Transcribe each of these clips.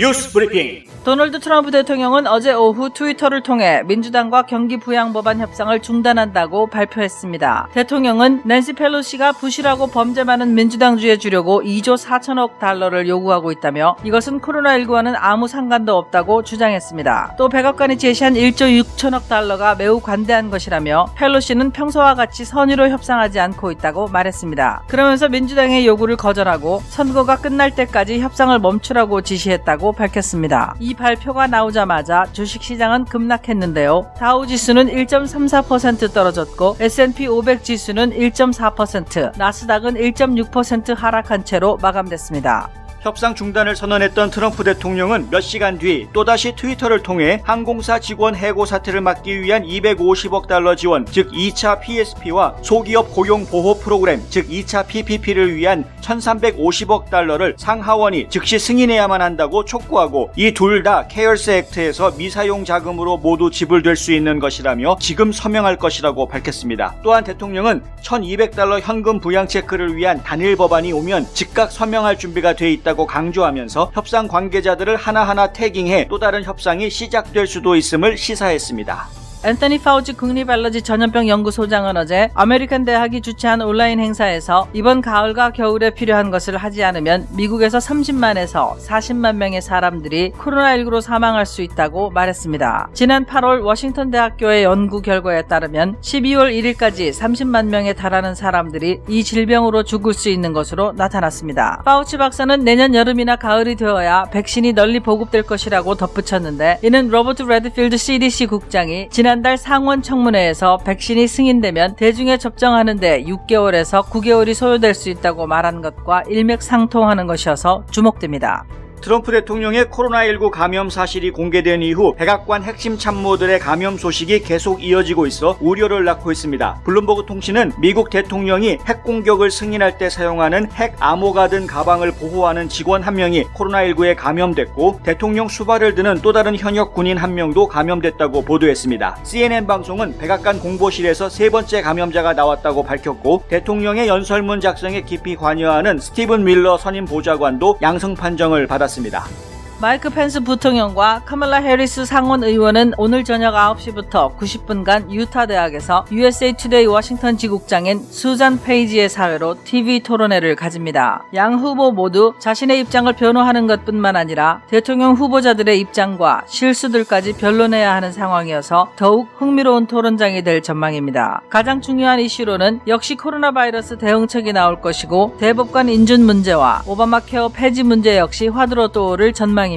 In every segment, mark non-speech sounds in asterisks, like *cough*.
뉴스 브리핑. 도널드 트럼프 대통령은 어제 오후 트위터를 통해 민주당과 경기 부양 법안 협상을 중단한다고 발표했습니다. 대통령은 낸시 펠로시가 부실하고 범죄 많은 민주당주에 주려고 2조 4천억 달러를 요구하고 있다며 이것은 코로나19와는 아무 상관도 없다고 주장했습니다. 또 백악관이 제시한 1조 6천억 달러가 매우 관대한 것이라며 펠로시는 평소와 같이 선의로 협상하지 않고 있다고 말했습니다. 그러면서 민주당의 요구를 거절하고 선거가 끝날 때까지 협상을 멈추라고 지시했다고 밝혔습니다. 이 발표가 나오자마자 주식시장은 급락했는데요. 다우 지수는 1.34% 떨어졌고 S&P 500 지수는 1.4%, 나스닥은 1.6% 하락한 채로 마감됐습니다. 협상 중단을 선언했던 트럼프 대통령은 몇 시간 뒤 또다시 트위터를 통해 항공사 직원 해고 사태를 막기 위한 250억 달러 지원, 즉 2차 PSP와 소기업 고용 보호 프로그램, 즉 2차 PPP를 위한 1,350억 달러를 상하원이 즉시 승인해야만 한다고 촉구하고 이 둘 다 케어스 액트에서 미사용 자금으로 모두 지불될 수 있는 것이라며 지금 서명할 것이라고 밝혔습니다. 또한 대통령은 1,200달러 현금 부양 체크를 위한 단일 법안이 오면 즉각 서명할 준비가 돼 있다 고 강조하면서 협상 관계자들을 하나하나 태깅해 또 다른 협상이 시작될 수도 있음을 시사했습니다. 앤서니 파우치 국립알러지 전염병 연구소장은 어제 아메리칸 대학이 주최한 온라인 행사에서 이번 가을과 겨울에 필요한 것을 하지 않으면 미국에서 30만에서 40만 명의 사람들이 코로나19로 사망할 수 있다고 말했습니다. 지난 8월 워싱턴 대학교의 연구 결과에 따르면 12월 1일까지 30만 명에 달하는 사람들이 이 질병으로 죽을 수 있는 것으로 나타났습니다. 파우치 박사는 내년 여름이나 가을이 되어야 백신이 널리 보급될 것이라고 덧붙였는데 이는 로버트 레드필드 CDC 국장이 지난 달 상원 청문회에서 백신이 승인되면 대중에 접종하는데 6개월에서 9개월이 소요될 수 있다고 말한 것과 일맥상통하는 것이어서 주목됩니다. 트럼프 대통령의 코로나19 감염 사실이 공개된 이후 백악관 핵심 참모들의 감염 소식이 계속 이어지고 있어 우려를 낳고 있습니다. 블룸버그 통신은 미국 대통령이 핵 공격을 승인할 때 사용하는 핵 암호가 든 가방을 보호하는 직원 한 명이 코로나19에 감염됐고 대통령 수발을 드는 또 다른 현역 군인 한 명도 감염됐다고 보도했습니다. CNN 방송은 백악관 공보실에서 세 번째 감염자가 나왔다고 밝혔고 대통령의 연설문 작성에 깊이 관여하는 스티븐 밀러 선임 보좌관도 양성 판정을 받았습니다. 같습니다. 마이크 펜스 부통령과 카멀라 해리스 상원 의원은 오늘 저녁 9시부터 90분간 유타 대학에서 USA 투데이 워싱턴 지국장인 수잔 페이지의 사회로 TV 토론회를 가집니다. 양 후보 모두 자신의 입장을 변호하는 것뿐만 아니라 대통령 후보자들의 입장과 실수들까지 변론해야 하는 상황이어서 더욱 흥미로운 토론장이 될 전망입니다. 가장 중요한 이슈로는 역시 코로나 바이러스 대응책이 나올 것이고 대법관 인준 문제와 오바마 케어 폐지 문제 역시 화두로 떠오를 전망입니다.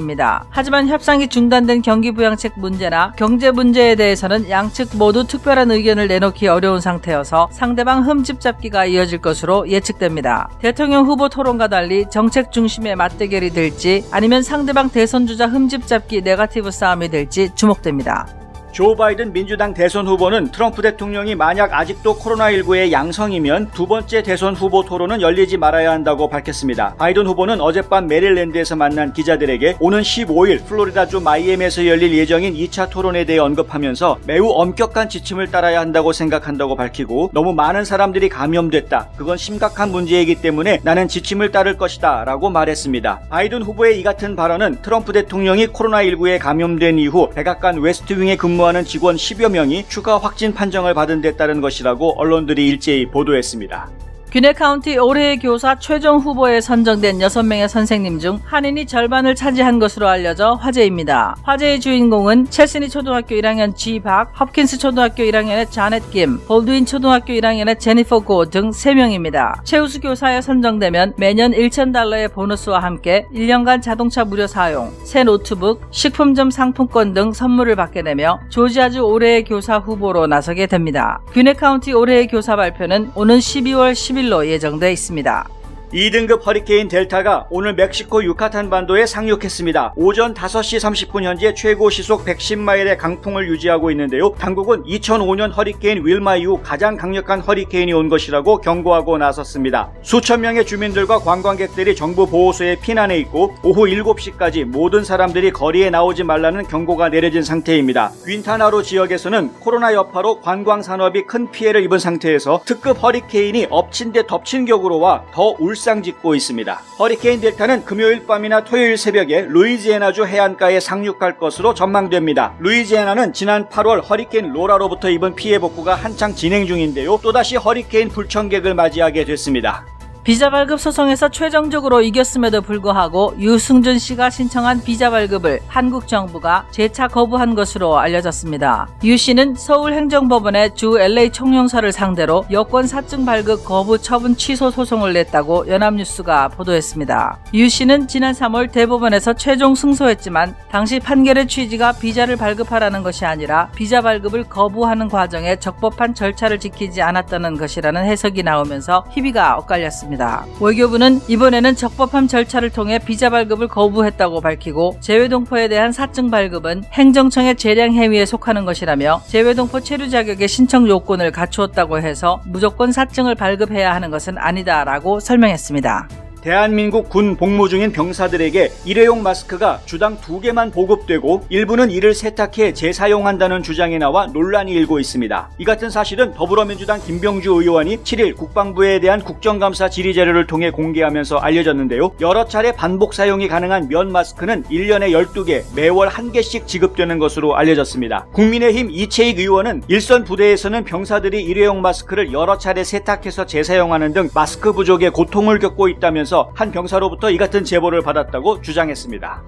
하지만 협상이 중단된 경기 부양책 문제나 경제 문제에 대해서는 양측 모두 특별한 의견을 내놓기 어려운 상태여서 상대방 흠집 잡기가 이어질 것으로 예측됩니다. 대통령 후보 토론과 달리 정책 중심의 맞대결이 될지 아니면 상대방 대선 주자 흠집 잡기 네가티브 싸움이 될지 주목됩니다. 조 바이든 민주당 대선 후보는 트럼프 대통령이 만약 아직도 코로나19의 양성이면 두 번째 대선 후보 토론은 열리지 말아야 한다고 밝혔습니다. 바이든 후보는 어젯밤 메릴랜드에서 만난 기자들에게 오는 15일 플로리다주 마이애미에서 열릴 예정인 2차 토론에 대해 언급하면서 매우 엄격한 지침을 따라야 한다고 생각한다고 밝히고 너무 많은 사람들이 감염됐다. 그건 심각한 문제이기 때문에 나는 지침을 따를 것이다. 라고 말했습니다. 바이든 후보의 이 같은 발언은 트럼프 대통령이 코로나19에 감염된 이후 백악관 웨스트윙에 근무 하는 직원 10여 명이 추가 확진 판정을 받은 데 따른 것이라고 언론들이 일제히 보도했습니다. 균해 카운티 올해의 교사 최종 후보에 선정된 6명의 선생님 중 한인이 절반을 차지한 것으로 알려져 화제입니다. 화제의 주인공은 첼시니 초등학교 1학년 지박, 홉킨스 초등학교 1학년의 자넷 김, 볼드윈 초등학교 1학년의 제니퍼 고 등 3명입니다. 최우수 교사에 선정되면 매년 1,000달러의 보너스와 함께 1년간 자동차 무료 사용, 새 노트북, 식품점 상품권 등 선물을 받게 되며 조지아주 올해의 교사 후보로 나서게 됩니다. 균해 카운티 올해의 교사 발표는 오는 12월 10일 로 예정돼 있습니다. 2등급 허리케인 델타가 오늘 멕시코 유카탄 반도에 상륙했습니다. 오전 5시 30분 현재 최고 시속 110마일의 강풍을 유지하고 있는데요. 당국은 2005년 허리케인 윌마 이후 가장 강력한 허리케인이 온 것이라고 경고하고 나섰습니다. 수천 명의 주민들과 관광객들이 정부 보호소에 피난해 있고 오후 7시까지 모든 사람들이 거리에 나오지 말라는 경고가 내려진 상태입니다. 윈타나로 지역에서는 코로나 여파로 관광 산업이 큰 피해를 입은 상태에서 특급 허리케인이 엎친 데 덮친 격으로 와 더 울상 일상짓고 있습니다. 허리케인 델타는 금요일 밤이나 토요일 새벽에 루이지애나주 해안가에 상륙할 것으로 전망됩니다. 루이지애나는 지난 8월 허리케인 로라로부터 입은 피해 복구가 한창 진행 중인데요. 또다시 허리케인 불청객을 맞이하게 됐습니다. 비자 발급 소송에서 최종적으로 이겼음에도 불구하고 유승준 씨가 신청한 비자 발급을 한국 정부가 재차 거부한 것으로 알려졌습니다. 유 씨는 서울행정법원에 주 LA 총영사를 상대로 여권 사증 발급 거부 처분 취소 소송을 냈다고 연합뉴스가 보도했습니다. 유 씨는 지난 3월 대법원에서 최종 승소했지만 당시 판결의 취지가 비자를 발급하라는 것이 아니라 비자 발급을 거부하는 과정에 적법한 절차를 지키지 않았다는 것이라는 해석이 나오면서 희비가 엇갈렸습니다. 외교부는 이번에는 적법한 절차를 통해 비자 발급을 거부했다고 밝히고 재외동포에 대한 사증 발급은 행정청의 재량 행위에 속하는 것이라며 재외동포 체류 자격의 신청 요건을 갖추었다고 해서 무조건 사증을 발급해야 하는 것은 아니다라고 설명했습니다. 대한민국 군 복무 중인 병사들에게 일회용 마스크가 주당 두 개만 보급되고 일부는 이를 세탁해 재사용한다는 주장이 나와 논란이 일고 있습니다. 이 같은 사실은 더불어민주당 김병주 의원이 7일 국방부에 대한 국정감사 질의 자료를 통해 공개하면서 알려졌는데요. 여러 차례 반복 사용이 가능한 면 마스크는 1년에 12개, 매월 1개씩 지급되는 것으로 알려졌습니다. 국민의힘 이채익 의원은 일선 부대에서는 병사들이 일회용 마스크를 여러 차례 세탁해서 재사용하는 등 마스크 부족에 고통을 겪고 있다면서 한 병사로부터 이 같은 제보를 받았다고 주장했습니다.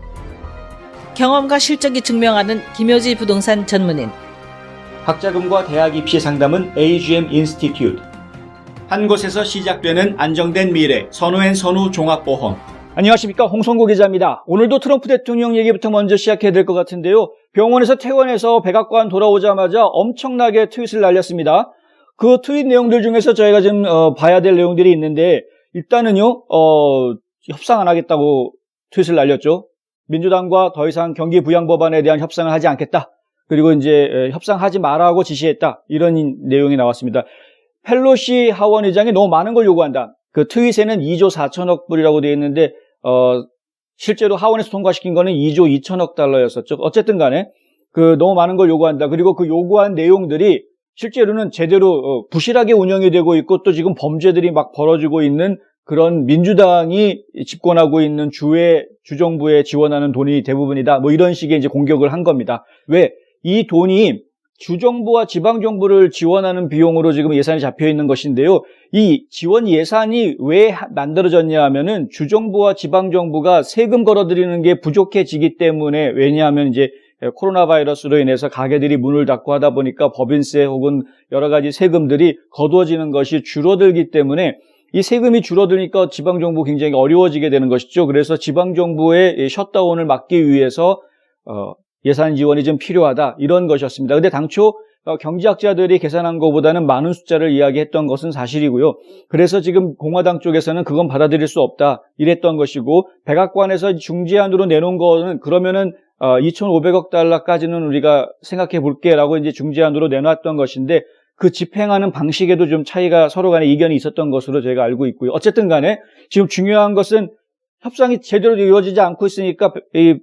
경험과 실적이 증명하는 김효지 부동산 전문인 학자금과 대학 입시 상담은 AGM 인스티튜트. 한 곳에서 시작되는 안정된 미래, 선우앤 선우 종합보험. 안녕하십니까. 홍성구 기자입니다. 오늘도 트럼프 대통령 얘기부터 먼저 시작해야 될 것 같은데요. 병원에서 퇴원해서 백악관 돌아오자마자 엄청나게 트윗을 날렸습니다. 그 트윗 내용들 중에서 저희가 좀 어, 봐야 될 내용들이 있는데 일단은요, 어, 협상 안 하겠다고 트윗을 날렸죠. 민주당과 더 이상 경기 부양 법안에 대한 협상을 하지 않겠다. 그리고 이제 에, 협상하지 말라고 지시했다. 이런 내용이 나왔습니다. 펠로시 하원 의장이 너무 많은 걸 요구한다. 그 트윗에는 2조 4천억 불이라고 되어 있는데 어, 실제로 하원에서 통과시킨 거는 2조 2천억 달러였었죠. 어쨌든 간에 그 너무 많은 걸 요구한다. 그리고 그 요구한 내용들이 실제로는 제대로 어, 부실하게 운영이 되고 있고 또 지금 범죄들이 막 벌어지고 있는 그런 민주당이 집권하고 있는 주의 주정부에 지원하는 돈이 대부분이다. 뭐 이런 식의 이제 공격을 한 겁니다. 왜? 이 돈이 주정부와 지방정부를 지원하는 비용으로 지금 예산이 잡혀 있는 것인데요. 이 지원 예산이 왜 하- 만들어졌냐 하면은 주정부와 지방정부가 세금 걸어들이는 게 부족해지기 때문에 왜냐하면 이제 코로나 바이러스로 인해서 가게들이 문을 닫고 하다 보니까 법인세 혹은 여러 가지 세금들이 거두어지는 것이 줄어들기 때문에 이 세금이 줄어드니까 지방정부 굉장히 어려워지게 되는 것이죠. 그래서 지방정부의 이 셧다운을 막기 위해서 어, 예산 지원이 좀 필요하다 이런 것이었습니다. 근데 당초 어, 경제학자들이 계산한 것보다는 많은 숫자를 이야기했던 것은 사실이고요. 그래서 지금 공화당 쪽에서는 그건 받아들일 수 없다 이랬던 것이고 백악관에서 중재안으로 내놓은 거는 그러면은 어, 2,500억 달러까지는 우리가 생각해 볼게라고 이제 중재안으로 내놨던 것인데 그 집행하는 방식에도 좀 차이가 서로 간에 이견이 있었던 것으로 저희가 알고 있고요. 어쨌든 간에 지금 중요한 것은 협상이 제대로 이루어지지 않고 있으니까 이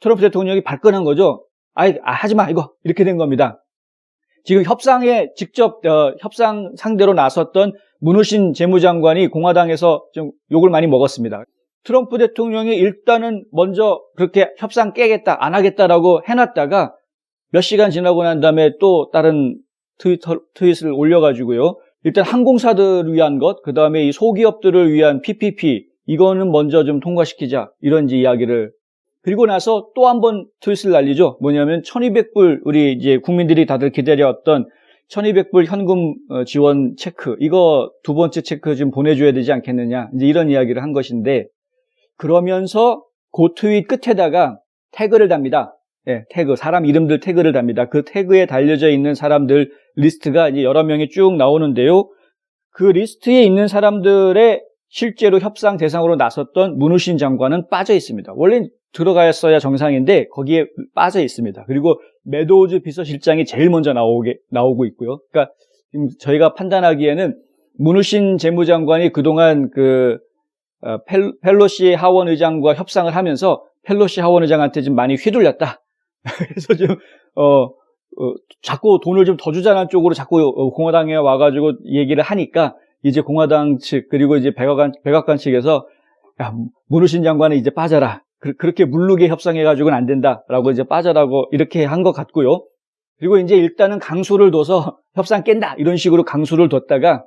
트럼프 대통령이 발끈한 거죠. 아이, 아, 하지 마, 이거. 이렇게 된 겁니다. 지금 협상에 직접, 어, 협상 상대로 나섰던 문우신 재무장관이 공화당에서 좀 욕을 많이 먹었습니다. 트럼프 대통령이 일단은 먼저 그렇게 협상 깨겠다, 안 하겠다라고 해놨다가 몇 시간 지나고 난 다음에 또 다른 트위터, 트윗을 올려가지고요. 일단 항공사들을 위한 것, 그 다음에 이 소기업들을 위한 PPP, 이거는 먼저 좀 통과시키자. 이런 이야기를 그리고 나서 또 한 번 트윗을 날리죠. 뭐냐면 1200불 우리 이제 국민들이 다들 기다려왔던 1200불 현금 어, 지원 체크 이거 두 번째 체크 좀 보내줘야 되지 않겠느냐 이제 이런 이야기를 한 것인데 그러면서 그 트윗 끝에다가 태그를 답니다. 예, 태그 사람 이름들 태그를 답니다. 그 태그에 달려져 있는 사람들 리스트가 이제 여러 명이 쭉 나오는데요. 그 리스트에 있는 사람들의 실제로 협상 대상으로 나섰던 문우신 장관은 빠져 있습니다. 원래 들어가야 정상인데 거기에 빠져 있습니다. 그리고 메도우즈 비서실장이 제일 먼저 나오게 나오고 있고요. 그러니까 저희가 판단하기에는 문우신 재무장관이 그동안 그 어, 펠, 펠로시 하원 의장과 협상을 하면서 펠로시 하원 의장한테 좀 많이 휘둘렸다. *laughs* 그래서 좀 어, 어, 자꾸 돈을 좀 더 주자는 쪽으로 자꾸 어, 공화당에 와가지고 얘기를 하니까 이제 공화당 측 그리고 이제 백악관 백악관 측에서 야, 문우신 장관은 이제 빠져라. 그, 렇게 물르게 협상해가지고는 안 된다라고 이제 빠져라고 이렇게 한 것 같고요. 그리고 이제 일단은 강수를 둬서 협상 깬다 이런 식으로 강수를 뒀다가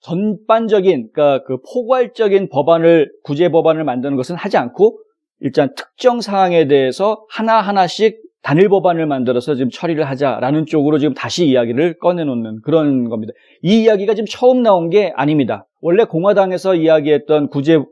전반적인 그러니까 그 포괄적인 법안을 구제 법안을 만드는 것은 하지 않고 일단 특정 사항에 대해서 하나 하나씩 단일 법안을 만들어서 지금 처리를 하자라는 쪽으로 지금 다시 이야기를 꺼내놓는 그런 겁니다. 이 이야기가 지금 처음 나온 게 아닙니다. 원래 공화당에서 이야기했던 구제 어,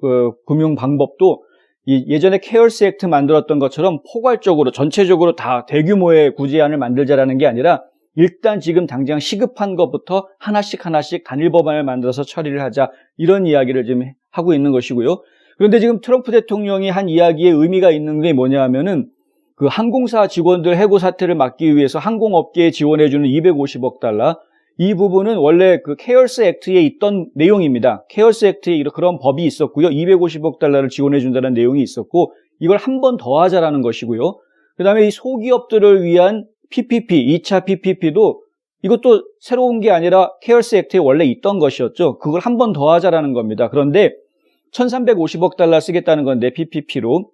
금융 방법도 이 예전에 케어스 액트 만들었던 것처럼 포괄적으로 전체적으로 다 대규모의 구제안을 만들자라는 게 아니라 일단 지금 당장 시급한 것부터 하나씩 하나씩 단일 법안을 만들어서 처리를 하자 이런 이야기를 지금 하고 있는 것이고요. 그런데 지금 트럼프 대통령이 한 이야기에 의미가 있는 게 뭐냐 하면은 그 항공사 직원들 해고 사태를 막기 위해서 항공업계에 지원해주는 250억 달러 이 부분은 원래 그 케어스 액트에 있던 내용입니다. 케어스 액트에 이런 그런 법이 있었고요. 250억 달러를 지원해준다는 내용이 있었고 이걸 한 번 더 하자라는 것이고요. 그 다음에 이 소기업들을 위한 PPP, 2차 PPP도 이것도 새로운 게 아니라 케어스 액트에 원래 있던 것이었죠. 그걸 한 번 더 하자라는 겁니다. 그런데 1350억 달러 쓰겠다는 건데 PPP로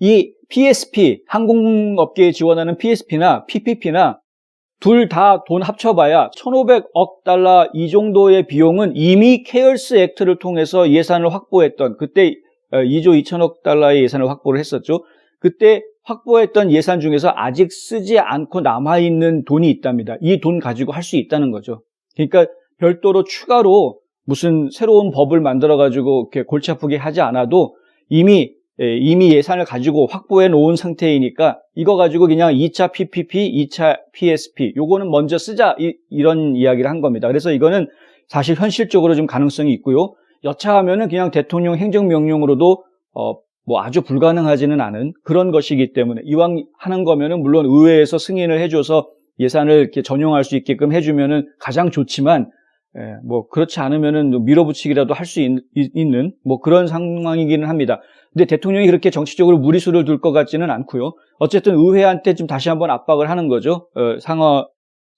이 PSP, 항공업계에 지원하는 PSP나 PPP나 둘 다 돈 합쳐봐야 1,500억 달러 이 정도의 비용은 이미 케어스 액트를 통해서 예산을 확보했던 그때 2조 2천억 달러의 예산을 확보를 했었죠. 그때 확보했던 예산 중에서 아직 쓰지 않고 남아있는 돈이 있답니다. 이 돈 가지고 할 수 있다는 거죠. 그러니까 별도로 추가로 무슨 새로운 법을 만들어가지고 이렇게 골치 아프게 하지 않아도 이미 예, 이미 예산을 가지고 확보해 놓은 상태이니까 이거 가지고 그냥 2차 PPP, 2차 PSP 요거는 먼저 쓰자 이, 런 이야기를 한 겁니다. 그래서 이거는 사실 현실적으로 좀 가능성이 있고요. 여차하면은 그냥 대통령 행정명령으로도 어, 뭐 아주 불가능하지는 않은 그런 것이기 때문에 이왕 하는 거면은 물론 의회에서 승인을 해줘서 예산을 이렇게 전용할 수 있게끔 해주면은 가장 좋지만 예, 뭐 그렇지 않으면은 밀어붙이기라도 할 수 있는 뭐 그런 상황이기는 합니다. 근데 대통령이 그렇게 정치적으로 무리수를 둘 것 같지는 않고요. 어쨌든 의회한테 좀 다시 한번 압박을 하는 거죠. 어, 상하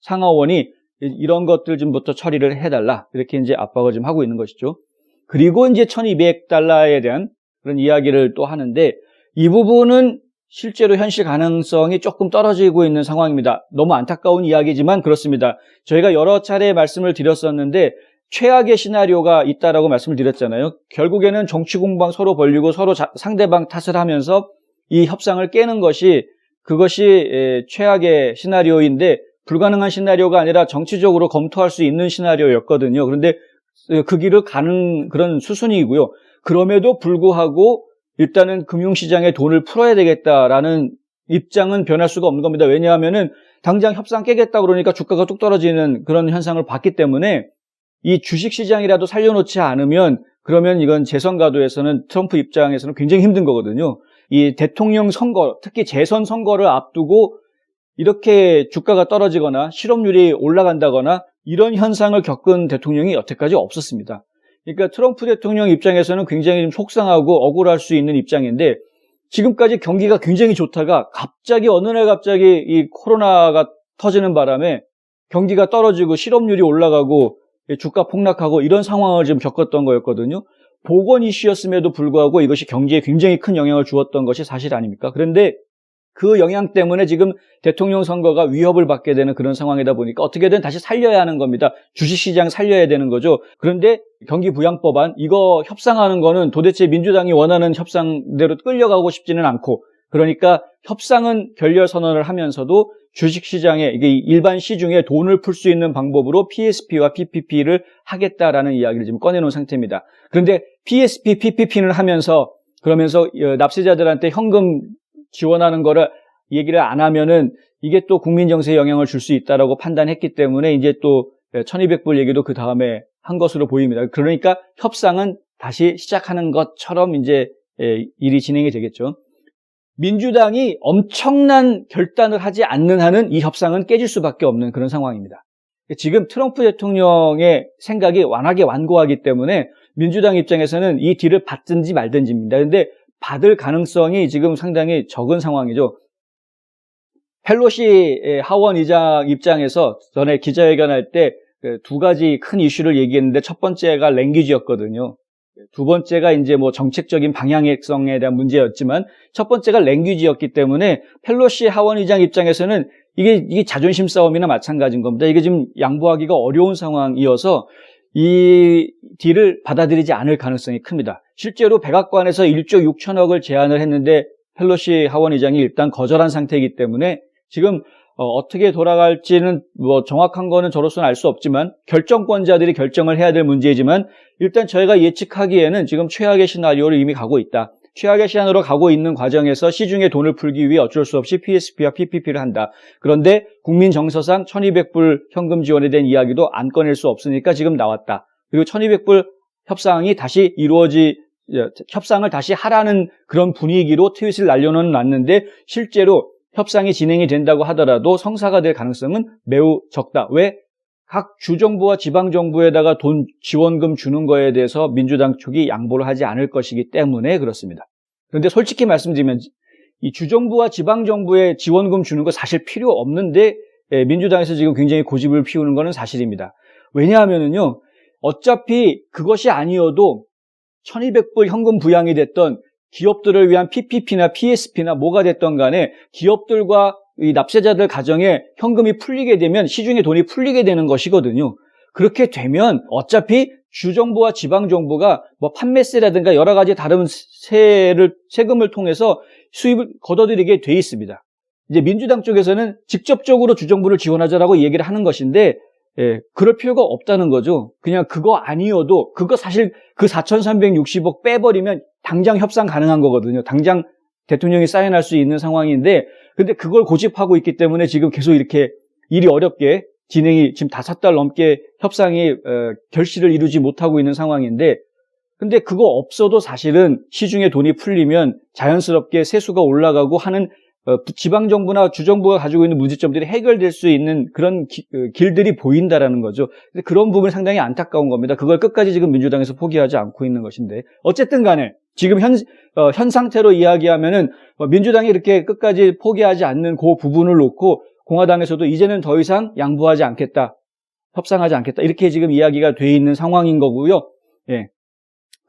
상하원이 이런 것들 좀부터 처리를 해달라 이렇게 이제 압박을 좀 하고 있는 것이죠. 그리고 이제 1,200달러에 대한 그런 이야기를 또 하는데 이 부분은 실제로 현실 가능성이 조금 떨어지고 있는 상황입니다. 너무 안타까운 이야기지만 그렇습니다. 저희가 여러 차례 말씀을 드렸었는데 최악의 시나리오가 있다라고 말씀을 드렸잖아요. 결국에는 정치 공방 서로 벌리고 서로 자, 상대방 탓을 하면서 이 협상을 깨는 것이 그것이 에, 최악의 시나리오인데 불가능한 시나리오가 아니라 정치적으로 검토할 수 있는 시나리오였거든요. 그런데 그 길을 가는 그런 수순이고요. 그럼에도 불구하고 일단은 금융시장에 돈을 풀어야 되겠다라는 입장은 변할 수가 없는 겁니다. 왜냐하면은 당장 협상 깨겠다 그러니까 주가가 뚝 떨어지는 그런 현상을 봤기 때문에 이 주식시장이라도 살려놓지 않으면 그러면 이건 재선가도에서는 트럼프 입장에서는 굉장히 힘든 거거든요. 이 대통령 선거, 특히 재선 선거를 앞두고 이렇게 주가가 떨어지거나 실업률이 올라간다거나 이런 현상을 겪은 대통령이 여태까지 없었습니다. 그러니까 트럼프 대통령 입장에서는 굉장히 좀 속상하고 억울할 수 있는 입장인데 지금까지 경기가 굉장히 좋다가 갑자기 어느 날 갑자기 이 코로나가 터지는 바람에 경기가 떨어지고 실업률이 올라가고 주가 폭락하고 이런 상황을 지금 겪었던 거였거든요. 보건 이슈였음에도 불구하고 이것이 경기에 굉장히 큰 영향을 주었던 것이 사실 아닙니까? 그런데 그 영향 때문에 지금 대통령 선거가 위협을 받게 되는 그런 상황이다 보니까 어떻게든 다시 살려야 하는 겁니다. 주식시장 살려야 되는 거죠. 그런데 경기부양법안 이거 협상하는 거는 도대체 민주당이 원하는 협상대로 끌려가고 싶지는 않고 그러니까 협상은 결렬 선언을 하면서도 주식시장에 이게 일반 시중에 돈을 풀 수 있는 방법으로 PSP와 PPP를 하겠다라는 이야기를 지금 꺼내놓은 상태입니다. 그런데 PSP, PPP를 하면서 그러면서 어, 납세자들한테 현금 지원하는 거를 얘기를 안 하면은 이게 또 국민 정세에 영향을 줄 수 있다라고 판단했기 때문에 이제 또 1200불 얘기도 그 다음에 한 것으로 보입니다. 그러니까 협상은 다시 시작하는 것처럼 이제 일이 진행이 되겠죠. 민주당이 엄청난 결단을 하지 않는 한은 이 협상은 깨질 수밖에 없는 그런 상황입니다. 지금 트럼프 대통령의 생각이 완하게 완고하기 때문에 민주당 입장에서는 이 딜을 받든지 말든지입니다. 그런데 받을 가능성이 지금 상당히 적은 상황이죠. 펠로시 하원 의장 입장에서 전에 기자회견할 때 그두 가지 큰 이슈를 얘기했는데 첫 번째가 랭귀지였거든요. 두 번째가 이제 뭐 정책적인 방향성에 대한 문제였지만 첫 번째가 랭귀지였기 때문에 펠로시 하원 의장 입장에서는 이게 이게 자존심 싸움이나 마찬가지인 겁니다. 이게 지금 양보하기가 어려운 상황이어서 이 딜을 받아들이지 않을 가능성이 큽니다. 실제로 백악관에서 1조 6천억을 제안을 했는데 펠로시 하원 의장이 일단 거절한 상태이기 때문에 지금 어, 떻게 돌아갈지는 뭐 정확한 거는 저로서는 알 수 없지만 결정권자들이 결정을 해야 될 문제이지만 일단 저희가 예측하기에는 지금 최악의 시나리오를 이미 가고 있다. 최악의 시나리오로 가고 있는 과정에서 시중에 돈을 풀기 위해 어쩔 수 없이 PSP와 PPP를 한다. 그런데 국민 정서상 1200불 현금 지원에 대한 이야기도 안 꺼낼 수 없으니까 지금 나왔다. 그리고 1200불 협상이 다시 이루어지 예, 협상을 다시 하라는 그런 분위기로 트윗을 날려는 놨는데 실제로 협상이 진행이 된다고 하더라도 성사가 될 가능성은 매우 적다. 왜? 각 주정부와 지방정부에다가 돈 지원금 주는 거에 대해서 민주당 쪽이 양보를 하지 않을 것이기 때문에 그렇습니다. 그런데 솔직히 말씀드리면 이 주정부와 지방정부에 지원금 주는 거 사실 필요 없는데 예, 민주당에서 지금 굉장히 고집을 피우는 것은 사실입니다. 왜냐하면은요, 어차피 그것이 아니어도 1200불 현금 부양이 됐던 기업들을 위한 PPP나 PSP나 뭐가 됐던 간에 기업들과 이 납세자들 가정에 현금이 풀리게 되면 시중에 돈이 풀리게 되는 것이거든요. 그렇게 되면 어차피 주정부와 지방정부가 뭐 판매세라든가 여러 가지 다른 세를, 세금을 통해서 수입을 걷어들이게 돼 있습니다. 이제 민주당 쪽에서는 직접적으로 주정부를 지원하자라고 얘기를 하는 것인데, 예, 그럴 필요가 없다는 거죠. 그냥 그거 아니어도, 그거 사실 그 4,360억 빼버리면 당장 협상 가능한 거거든요. 당장 대통령이 사인할 수 있는 상황인데, 근데 그걸 고집하고 있기 때문에 지금 계속 이렇게 일이 어렵게 진행이 지금 다섯 달 넘게 협상이 어, 결실을 이루지 못하고 있는 상황인데, 근데 그거 없어도 사실은 시중에 돈이 풀리면 자연스럽게 세수가 올라가고 하는 어, 지방 정부나 주정부가 가지고 있는 문제점들이 해결될 수 있는 그런 기- 어, 길들이 보인다라는 거죠. 그런 부분이 상당히 안타까운 겁니다. 그걸 끝까지 지금 민주당에서 포기하지 않고 있는 것인데 어쨌든 간에 지금 현, 어, 현 상태로 이야기하면은 어, 민주당이 이렇게 끝까지 포기하지 않는 그 부분을 놓고 공화당에서도 이제는 더 이상 양보하지 않겠다. 협상하지 않겠다. 이렇게 지금 이야기가 돼 있는 상황인 거고요. 예.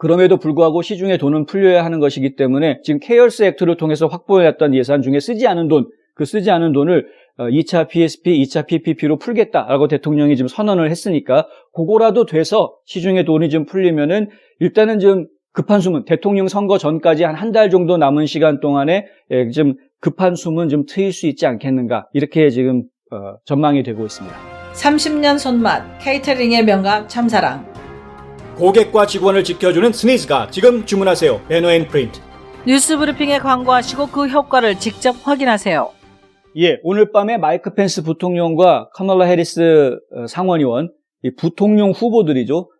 그럼에도 불구하고 시중에 돈은 풀려야 하는 것이기 때문에 지금 케어스 액트를 통해서 확보해왔던 예산 중에 쓰지 않은 돈, 그 쓰지 않은 돈을 어, 2차 PSP, 2차 PPP로 풀겠다라고 대통령이 지금 선언을 했으니까 그거라도 돼서 시중에 돈이 좀 풀리면은 일단은 좀 급한 숨은 대통령 선거 전까지 한 한 달 정도 남은 시간 동안에 예, 좀 급한 숨은 좀 트일 수 있지 않겠는가 이렇게 지금 어, 전망이 되고 있습니다. 30년 손맛 케이터링의 명가 참사랑 고객과 직원을 지켜주는 스니즈가 지금 주문하세요. 배너앤 프린트. 뉴스 브리핑에 광고하시고 그 효과를 직접 확인하세요. 예, 오늘 밤에 마이크 펜스 부통령과 카멀라 해리스 어, 상원의원, 이 부통령 후보들이죠.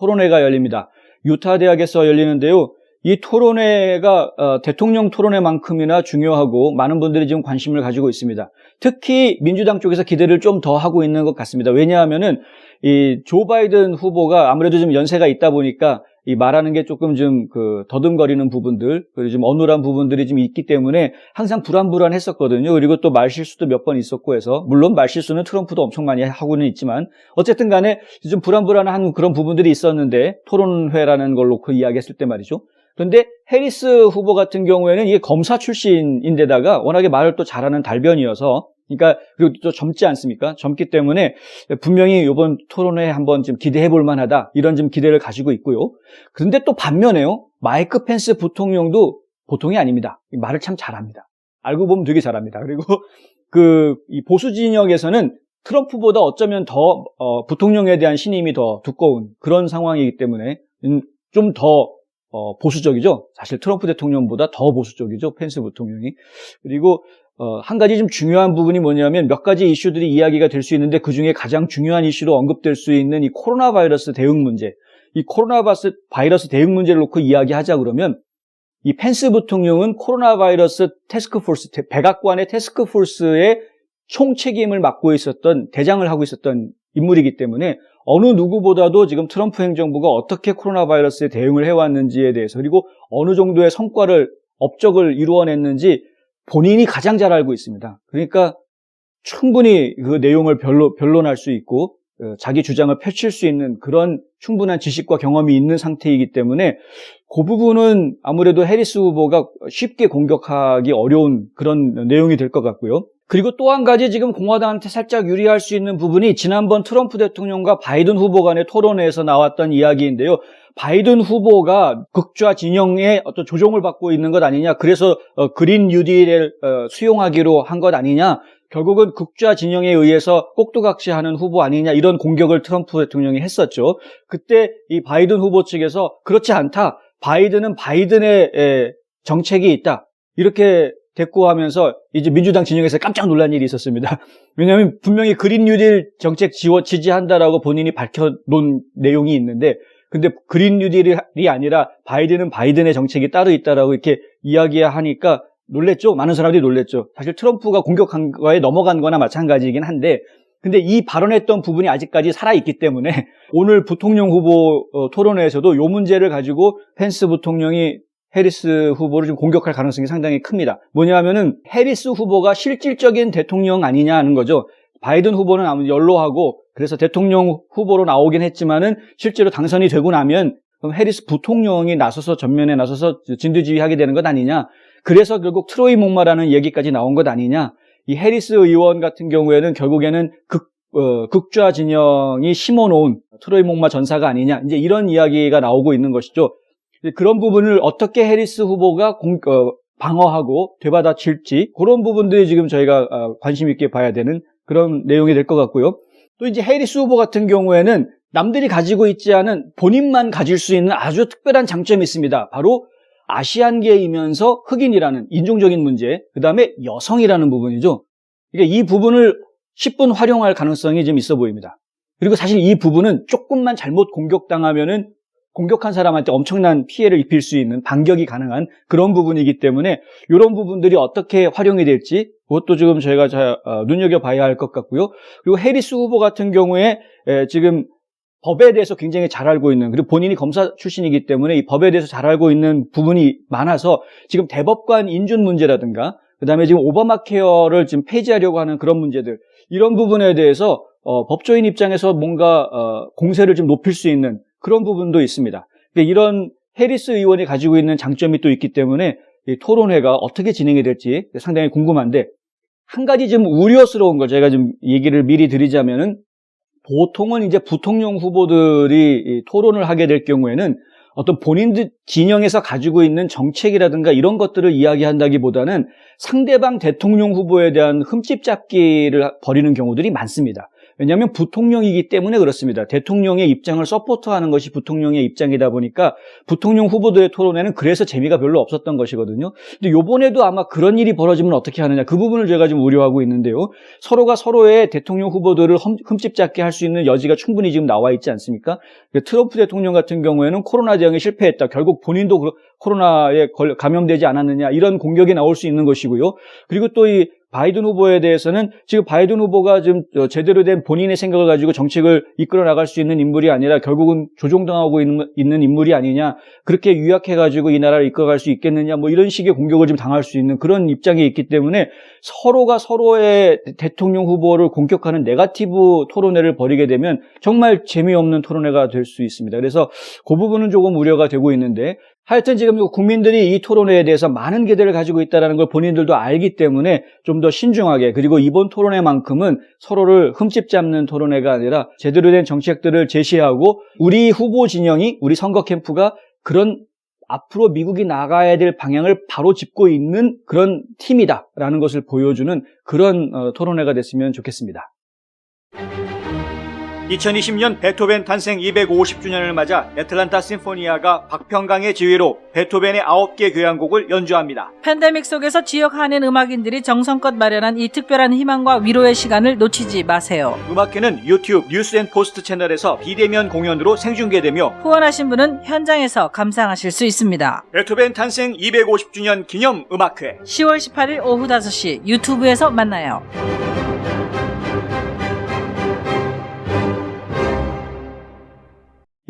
토론회가 열립니다. 유타 대학에서 열리는데요. 이 토론회가 어, 대통령 토론회만큼이나 중요하고 많은 분들이 지금 관심을 가지고 있습니다. 특히 민주당 쪽에서 기대를 좀 더 하고 있는 것 같습니다. 왜냐하면은 이 조 바이든 후보가 아무래도 좀 연세가 있다 보니까 이 말하는 게 조금 좀 그 더듬거리는 부분들 그리고 좀 어눌한 부분들이 좀 있기 때문에 항상 불안불안했었거든요. 그리고 또 말실수도 몇 번 있었고 해서 물론 말실수는 트럼프도 엄청 많이 하고는 있지만 어쨌든 간에 좀 불안불안한 그런 부분들이 있었는데 토론회라는 걸 놓고 이야기했을 때 말이죠. 그런데 해리스 후보 같은 경우에는 이게 검사 출신인데다가 워낙에 말을 또 잘하는 달변이어서 그러니까 그리고 또 젊지 않습니까? 젊기 때문에 분명히 이번 토론회 한번 좀 기대해 볼 만하다 이런 좀 기대를 가지고 있고요. 그런데 또 반면에요. 마이크 펜스 부통령도 보통이 아닙니다. 말을 참 잘합니다. 알고 보면 되게 잘합니다. 그리고 *laughs* 그이 보수 진영에서는 트럼프보다 어쩌면 더 어, 부통령에 대한 신임이 더 두꺼운 그런 상황이기 때문에 좀 더 보수적이죠. 사실 트럼프 대통령보다 더 보수적이죠. 펜스 부통령이. 그리고 어, 한 가지 좀 중요한 부분이 뭐냐면 몇 가지 이슈들이 이야기가 될 수 있는데 그 중에 가장 중요한 이슈로 언급될 수 있는 이 코로나 바이러스 대응 문제. 이 코로나 바이러스 대응 문제를 놓고 이야기하자 그러면 이 펜스 부통령은 코로나 바이러스 테스크포스, 백악관의 테스크포스의 총 책임을 맡고 있었던, 대장을 하고 있었던 인물이기 때문에 어느 누구보다도 지금 트럼프 행정부가 어떻게 코로나 바이러스에 대응을 해왔는지에 대해서 그리고 어느 정도의 성과를, 업적을 이루어냈는지 본인이 가장 잘 알고 있습니다. 그러니까 충분히 그 내용을 변론, 변론할 수 있고 어, 자기 주장을 펼칠 수 있는 그런 충분한 지식과 경험이 있는 상태이기 때문에 그 부분은 아무래도 해리스 후보가 쉽게 공격하기 어려운 그런 내용이 될 것 같고요. 그리고 또 한 가지 지금 공화당한테 살짝 유리할 수 있는 부분이 지난번 트럼프 대통령과 바이든 후보 간의 토론회에서 나왔던 이야기인데요. 바이든 후보가 극좌 진영의 어떤 조종을 받고 있는 것 아니냐. 그래서 어, 그린 뉴딜을 어, 수용하기로 한 것 아니냐. 결국은 극좌 진영에 의해서 꼭두각시하는 후보 아니냐 이런 공격을 트럼프 대통령이 했었죠. 그때 이 바이든 후보 측에서 그렇지 않다. 바이든은 바이든의 에, 정책이 있다. 이렇게 대꾸하면서 이제 민주당 진영에서 깜짝 놀란 일이 있었습니다. *laughs* 왜냐하면 분명히 그린 뉴딜 정책 지원 지지한다라고 본인이 밝혀놓은 내용이 있는데 근데 그린 뉴딜이 아니라 바이든은 바이든의 정책이 따로 있다라고 이렇게 이야기하니까 놀랬죠. 많은 사람들이 놀랬죠. 사실 트럼프가 공격한 거에 넘어간 거나 마찬가지이긴 한데 근데 이 발언했던 부분이 아직까지 살아있기 때문에 *laughs* 오늘 부통령 후보 어, 토론회에서도 이 문제를 가지고 펜스 부통령이 해리스 후보를 좀 공격할 가능성이 상당히 큽니다. 뭐냐면은 해리스 후보가 실질적인 대통령 아니냐는 거죠. 바이든 후보는 아무 연로하고 그래서 대통령 후보로 나오긴 했지만은 실제로 당선이 되고 나면 그럼 해리스 부통령이 나서서 전면에 나서서 진두지휘하게 되는 것 아니냐. 그래서 결국 트로이 목마라는 얘기까지 나온 것 아니냐. 이 해리스 의원 같은 경우에는 결국에는 극, 어, 극좌 진영이 심어놓은 트로이 목마 전사가 아니냐. 이제 이런 이야기가 나오고 있는 것이죠. 그런 부분을 어떻게 해리스 후보가 공, 어, 방어하고 되받아칠지 그런 부분들이 지금 저희가 어, 관심 있게 봐야 되는 그런 내용이 될 것 같고요. 또 이제 해리스 후보 같은 경우에는 남들이 가지고 있지 않은 본인만 가질 수 있는 아주 특별한 장점이 있습니다. 바로 아시안계이면서 흑인이라는 인종적인 문제, 그 다음에 여성이라는 부분이죠. 그러니까 이 부분을 10분 활용할 가능성이 좀 있어 보입니다. 그리고 사실 이 부분은 조금만 잘못 공격당하면은 공격한 사람한테 엄청난 피해를 입힐 수 있는 반격이 가능한 그런 부분이기 때문에 이런 부분들이 어떻게 활용이 될지 그것도 지금 저희가 잘 어, 눈여겨봐야 할 것 같고요. 그리고 해리스 후보 같은 경우에 에, 지금 법에 대해서 굉장히 잘 알고 있는 그리고 본인이 검사 출신이기 때문에 이 법에 대해서 잘 알고 있는 부분이 많아서 지금 대법관 인준 문제라든가 그다음에 지금 오바마 케어를 지금 폐지하려고 하는 그런 문제들 이런 부분에 대해서 어, 법조인 입장에서 뭔가 어, 공세를 좀 높일 수 있는 그런 부분도 있습니다. 그러니까 이런 해리스 의원이 가지고 있는 장점이 또 있기 때문에 이 토론회가 어떻게 진행이 될지 상당히 궁금한데 한 가지 좀 우려스러운 걸 제가 좀 얘기를 미리 드리자면은 보통은 이제 부통령 후보들이 토론을 하게 될 경우에는 어떤 본인들 진영에서 가지고 있는 정책이라든가 이런 것들을 이야기한다기보다는 상대방 대통령 후보에 대한 흠집 잡기를 벌이는 경우들이 많습니다. 왜냐하면 부통령이기 때문에 그렇습니다. 대통령의 입장을 서포트하는 것이 부통령의 입장이다 보니까 부통령 후보들의 토론회는 그래서 재미가 별로 없었던 것이거든요. 근데 이번에도 아마 그런 일이 벌어지면 어떻게 하느냐 그 부분을 제가 좀 우려하고 있는데요. 서로가 서로의 대통령 후보들을 흠집 잡게 할 수 있는 여지가 충분히 지금 나와 있지 않습니까? 트럼프 대통령 같은 경우에는 코로나 대응에 실패했다. 결국 본인도 코로나에 감염되지 않았느냐 이런 공격이 나올 수 있는 것이고요. 그리고 또 이 바이든 후보에 대해서는 지금 바이든 후보가 좀 제대로 된 본인의 생각을 가지고 정책을 이끌어 나갈 수 있는 인물이 아니라 결국은 조종당하고 있는, 인물이 아니냐 그렇게 유약해가지고 이 나라를 이끌어갈 수 있겠느냐 뭐 이런 식의 공격을 좀 당할 수 있는 그런 입장이 있기 때문에 서로가 서로의 대통령 후보를 공격하는 네가티브 토론회를 벌이게 되면 정말 재미없는 토론회가 될 수 있습니다. 그래서 그 부분은 조금 우려가 되고 있는데 하여튼 지금 국민들이 이 토론회에 대해서 많은 기대를 가지고 있다는 걸 본인들도 알기 때문에 좀 더 신중하게 그리고 이번 토론회만큼은 서로를 흠집 잡는 토론회가 아니라 제대로 된 정책들을 제시하고 우리 후보 진영이 우리 선거 캠프가 그런 앞으로 미국이 나가야 될 방향을 바로 짚고 있는 그런 팀이다라는 것을 보여주는 그런 어, 토론회가 됐으면 좋겠습니다. 2020년 베토벤 탄생 250주년을 맞아 애틀란타 심포니아가 박평강의 지휘로 베토벤의 9개 교향곡을 연주합니다. 팬데믹 속에서 지역 한인 음악인들이 정성껏 마련한 이 특별한 희망과 위로의 시간을 놓치지 마세요. 음악회는 유튜브 뉴스앤포스트 채널에서 비대면 공연으로 생중계되며 후원하신 분은 현장에서 감상하실 수 있습니다. 베토벤 탄생 250주년 기념 음악회 10월 18일 오후 5시 유튜브에서 만나요.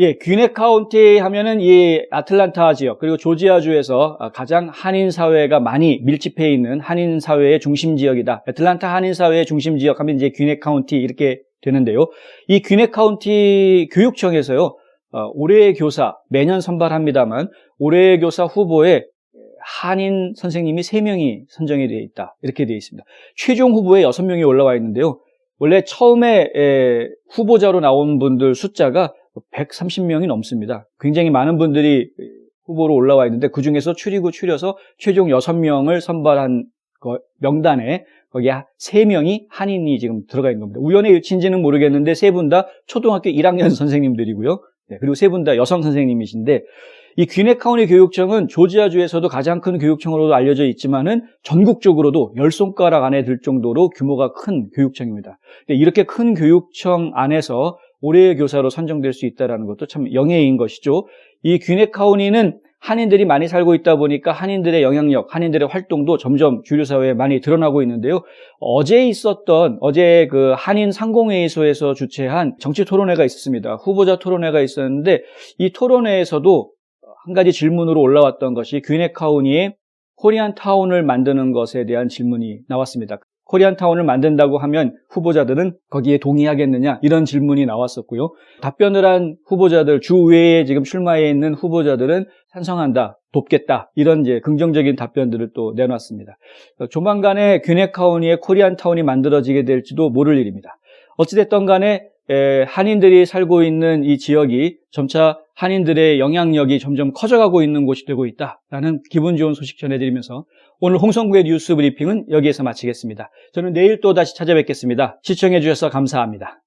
예, 귀네 카운티 하면은 이 아틀란타 지역 그리고 조지아주에서 가장 한인 사회가 많이 밀집해 있는 한인 사회의 중심 지역이다. 애틀란타 한인 사회의 중심 지역 하면 이제 귀네 카운티 이렇게 되는데요. 이 귀네 카운티 교육청에서요. 어, 올해의 교사 매년 선발합니다만 올해의 교사 후보에 한인 선생님이 3명이 선정이 되어 있다. 이렇게 되어 있습니다. 최종 후보에 6명이 올라와 있는데요. 원래 처음에 에, 후보자로 나온 분들 숫자가 130명이 넘습니다. 굉장히 많은 분들이 후보로 올라와 있는데 그 중에서 추리고 추려서 최종 6명을 선발한 거- 명단에 거기에 3명이 한인이 지금 들어가 있는 겁니다. 우연의 일치인지는 모르겠는데 세 분 다 초등학교 1학년 *laughs* 선생님들이고요. 네, 그리고 세 분 다 여성 선생님이신데 이 귀네 카운티 교육청은 조지아주에서도 가장 큰 교육청으로도 알려져 있지만은 전국적으로도 열 손가락 안에 들 정도로 규모가 큰 교육청입니다. 이렇게 큰 교육청 안에서 올해의 교사로 선정될 수 있다는 것도 참 영예인 것이죠. 이 귀네 카운티는 한인들이 많이 살고 있다 보니까 한인들의 영향력, 한인들의 활동도 점점 주류 사회에 많이 드러나고 있는데요. 어제 있었던 어제 그 한인 상공회의소에서 주최한 정치 토론회가 있었습니다. 후보자 토론회가 있었는데 이 토론회에서도 한 가지 질문으로 올라왔던 것이 귀네 카운티의 코리안 타운을 만드는 것에 대한 질문이 나왔습니다. 코리안 타운을 만든다고 하면 후보자들은 거기에 동의하겠느냐 이런 질문이 나왔었고요. 답변을 한 후보자들 주외에 지금 출마해 있는 후보자들은 찬성한다, 돕겠다 이런 이제 긍정적인 답변들을 또 내놨습니다. 조만간에 귀네 카운티의 코리안 타운이 만들어지게 될지도 모를 일입니다. 어찌됐든 간에 에, 한인들이 살고 있는 이 지역이 점차 한인들의 영향력이 점점 커져가고 있는 곳이 되고 있다라는 기분 좋은 소식 전해드리면서 오늘 홍성구의 뉴스 브리핑은 여기에서 마치겠습니다. 저는 내일 또 다시 찾아뵙겠습니다. 시청해주셔서 감사합니다.